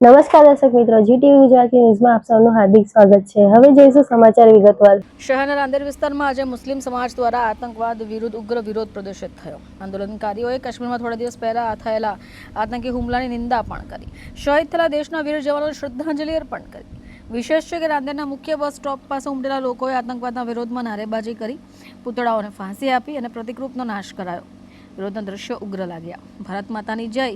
નમસ્કાર દર્શક મિત્રો જીટીવી ગુજરાતી ન્યૂઝમાં આપ સૌનું હાર્દિક સ્વાગત છે. હવે જોઈશું સમાચાર વિગતવાર શહેરના નાંદેડ વિસ્તારમાં આજે મુસ્લિમ સમાજ દ્વારા આતંકવાદ વિરુદ્ધ ઉગ્ર વિરોધ પ્રદર્શિત થયો. આંદોલનકારીઓએ કાશ્મીરમાં થોડા દિવસ પહેલા થયેલા આતંકી હુમલાની નિંદા પણ કરી. શહીદ થયેલા દેશના વીર જવાનોને શ્રદ્ધાંજલિ અર્પણ કરી. વિશેષ છે કે રાંદેરના મુખ્ય બસ સ્ટોપ પાસે ઉમટેલા લોકોએ આતંકવાદના વિરોધમાં નારેબાજી કરી, પૂતળાઓને ફાંસી આપી અને પ્રતિકરૂપનો નાશ કરાયો. વિરોધના દ્રશ્યો ઉગ્ર લાગ્યા. ભારત માતાની જય,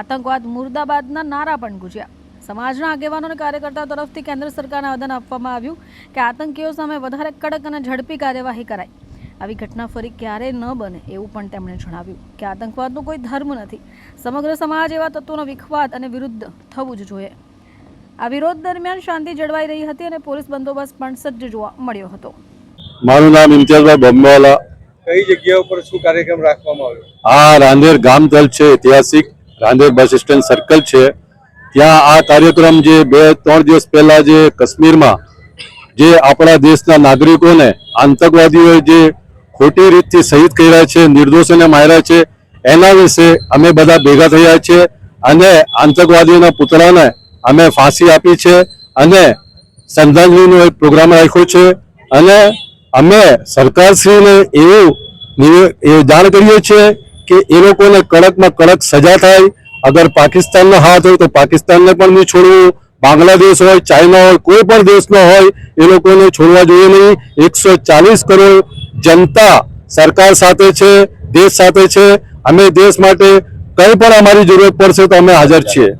આતંકવાદ મુર્દાબાદના નારા પણ ગુજ્યા. સમાજના આગેવાનો અને કાર્યકર્તાઓ તરફથી કેન્દ્ર સરકારને આવેદન આપવામાં આવ્યું કે આતંકીઓ સામે વધારે કડક અને ઝડપી કાર્યવાહી કરાય. આવી ઘટના ફરી ક્યારે ન બને એવું પણ તેમણે જણાવ્યું કે આતંકવાદનો કોઈ ધર્મ નથી. સમગ્ર સમાજ એવા તત્વોનો વિખવાદ અને વિરુદ્ધ થવું જ જોઈએ. આ વિરોધ દરમિયાન શાંતિ જળવાઈ રહી હતી અને પોલીસ બંદોબસ્ત પણ સજ્જ જોવા મળ્યો હતો. મારું નામ ઇમ્તિયાઝભાઈ બોમ્બેવાલા કઈ જગ્યા ઉપર શું કાર્યક્રમ રાખવામાં આવ્યો? આ રાંદેર ગામતલ છે, ઐતિહાસિક રાંદેર બસ સ્ટેન્ડ સર્કલ છે. ત્યાં આ કાર્યક્રમ જે બે, ત્રણ દિવસ પહેલા જે કાશ્મીરમાં જે આપણા દેશના નાગરિકોને આતંકવાદીઓએ જે ખોટી રીતથી શહીદ કર્યા છે, નિર્દોષોને માર્યા છે, એના વિશે અમે બધા ભેગા થયા છે અને આતંકવાદીઓના પુતળાને અમે ફાંસી આપી છે અને શ્રદ્ધાંજલિનો એક પ્રોગ્રામ રાખ્યો છે અને અમે સરકારશ્રીને એવું એ જાણ કરીએ છીએ કે એ લોકોને કડકમાં કડક સજા થાય. અગર પાકિસ્તાનનો હાથ હોય તો પાકિસ્તાનને પણ નહીં છોડવું. બાંગ્લાદેશ હોય, ચાઇના હોય, કોઈ પણ દેશનો હોય, એ લોકોને છોડવા જોઈએ નહીં. એકસો ચાલીસ કરોડ જનતા સરકાર સાથે છે, દેશ સાથે છે. અમે દેશ માટે કંઈ પણ અમારી જરૂરત પડશે તો અમે હાજર છીએ.